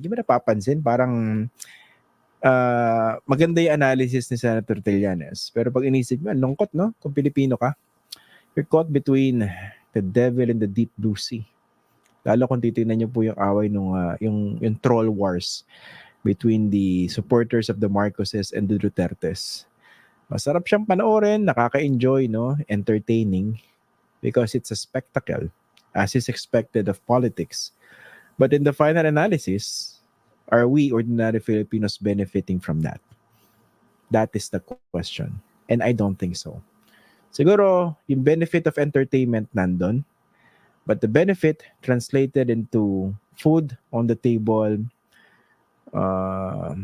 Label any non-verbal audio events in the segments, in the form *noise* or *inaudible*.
Hindi ba napapansin? Parang ah, maganda yung analysis ni Senator Trillanes. Pero pag inisip mo, lungkot, no? Kung Pilipino ka, you're caught between the devil and the deep blue sea. Lalo kung titingnan niyo po yung away nung ah, yung yung troll wars between the supporters of the Marcoses and the Dutertes. Masarap siyang panoorin, nakaka-enjoy, no? Entertaining because it's a spectacle as is expected of politics. But in the final analysis, are we ordinary Filipinos benefiting from that? That is the question. And I don't think so. Siguro, yung benefit of entertainment nandun, but the benefit translated into food on the table, uh,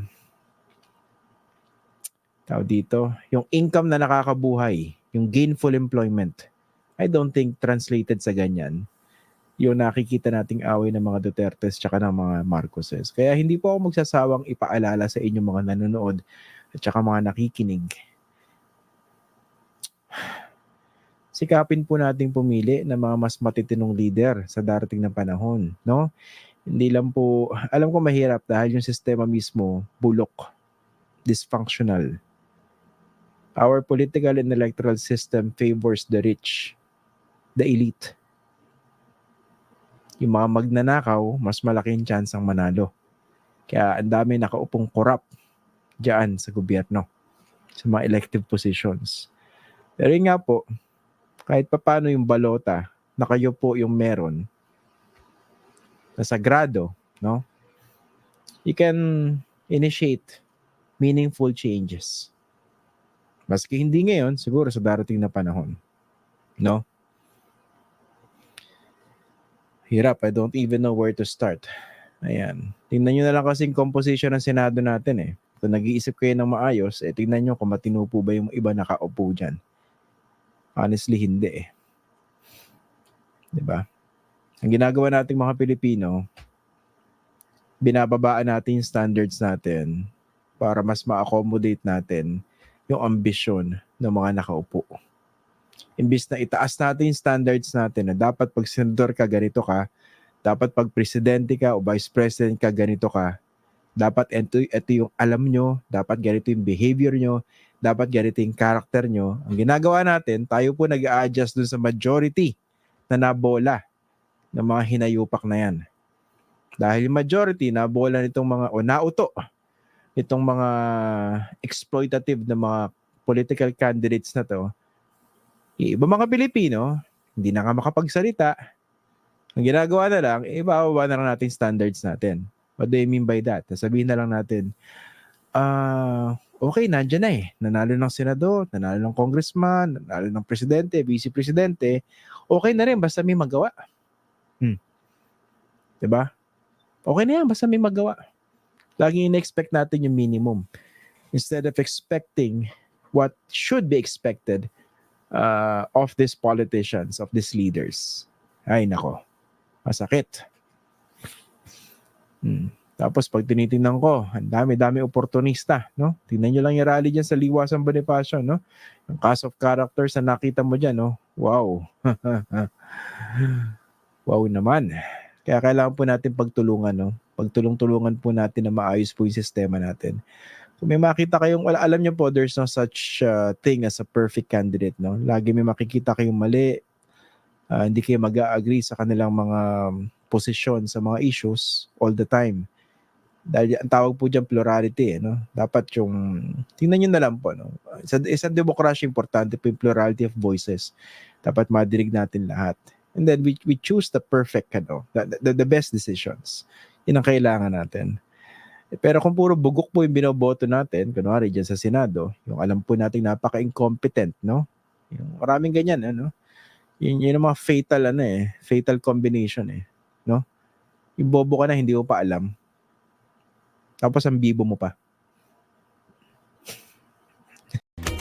tawag dito, yung income na nakakabuhay, yung gainful employment, I don't think translated sa ganyan yung nakikita nating away ng mga Dutertes tsaka ng mga Marcoses. Kaya hindi po ako magsasawang ipaalala sa inyo mga nanonood at tsaka mga nakikinig. Sikapin po nating pumili ng mga mas matitinong leader sa darating na panahon, no? Hindi lang po, alam ko mahirap dahil yung sistema mismo bulok, dysfunctional. Our political and electoral system favors the rich, the elite yung mga magnanakaw, mas malaking chance ang manalo. Kaya ang dami nakaupong corrupt dyan sa gobyerno, sa mga elective positions. Pero yun nga po, kahit pa paano yung balota na kayo po yung meron na sagrado, no? You can initiate meaningful changes. Maski hindi ngayon, siguro sa darating na panahon. No? Hirap. I don't even know where to start. Ayan. Tingnan nyo na lang kasing composition ng Senado natin eh. Kung nag-iisip kayo ng maayos, eh tingnan nyo kung matino po ba yung iba nakaupo dyan. Honestly, hindi eh. ba? Ang ginagawa nating mga Pilipino, binababaan natin yung standards natin para mas ma-accommodate natin yung ambisyon ng mga nakaupo imbis na itaas natin yung standards natin na dapat pag senador ka, ganito ka, dapat pag presidente ka o vice president ka, ganito ka, dapat ito, ito yung alam nyo, dapat ganito yung behavior nyo, dapat ganito yung character nyo. Ang ginagawa natin, tayo po nag adjust dun sa majority na nabola ng mga hinayupak na yan. Dahil majority nabola nitong mga, o nauto, itong mga exploitative na mga political candidates na to, yung iba mga Pilipino, hindi na nga makapagsalita. Ang ginagawa na lang, ibababa na lang natin standards natin. What do you mean by that? Sabihin na lang natin, ah, uh, okay, nandyan na eh. Nanalo ng senador, nanalo ng congressman, nanalo ng presidente, vice-presidente. Okay na rin, basta may magawa. Hmm. 'Di ba? Okay na yan, basta may magawa. Laging in-expect natin yung minimum. Instead of expecting what should be expected uh, of these politicians, of these leaders. Ay nako, masakit. Hmm. Tapos pag tinitingnan ko, ang dami-dami oportunista, no? Tingnan niyo lang yung rally diyan sa Liwasan Bonifacio, no? Yung cast of characters na nakita mo diyan, no? Wow. *laughs* wow naman. Kaya kailangan po natin pagtulungan, no? Pagtulong-tulungan po natin na maayos po yung sistema natin. Kung may makita kayong, wala, alam niyo po, there's no such uh, thing as a perfect candidate. No? Lagi may makikita kayong mali, uh, hindi kayo mag-agree sa kanilang mga um, posisyon sa mga issues all the time. Dahil ang tawag po dyan plurality. Eh, no? Dapat yung, tingnan nyo na lang po. No? Sa isang demokrasya, importante po yung plurality of voices. Dapat madirig natin lahat. And then we, we choose the perfect, ano, the, the, the best decisions. Yun ang kailangan natin. Pero kung puro bugok po yung binoboto natin, kunwari dyan sa Senado, yung alam po natin napaka-incompetent, no? Yung maraming ganyan, ano? Yun, yun yung mga fatal, ano eh, fatal combination eh, no? Yung bobo ka na, hindi mo pa alam. Tapos ang bibo mo pa.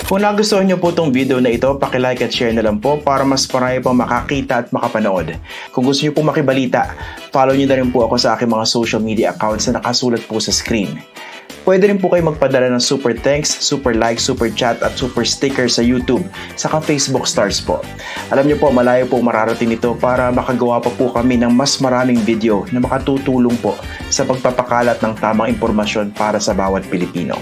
Kung nagustuhan niyo po itong video na ito, like at share na lang po para mas marami pang makakita at makapanood. Kung gusto niyo po makibalita, follow niyo na rin po ako sa aking mga social media accounts na nakasulat po sa screen. Pwede rin po kayo magpadala ng super thanks, super like, super chat at super sticker sa YouTube, saka Facebook stars po. Alam niyo po, malayo po mararating ito para makagawa pa po kami ng mas maraming video na makatutulong po sa pagpapakalat ng tamang impormasyon para sa bawat Pilipino.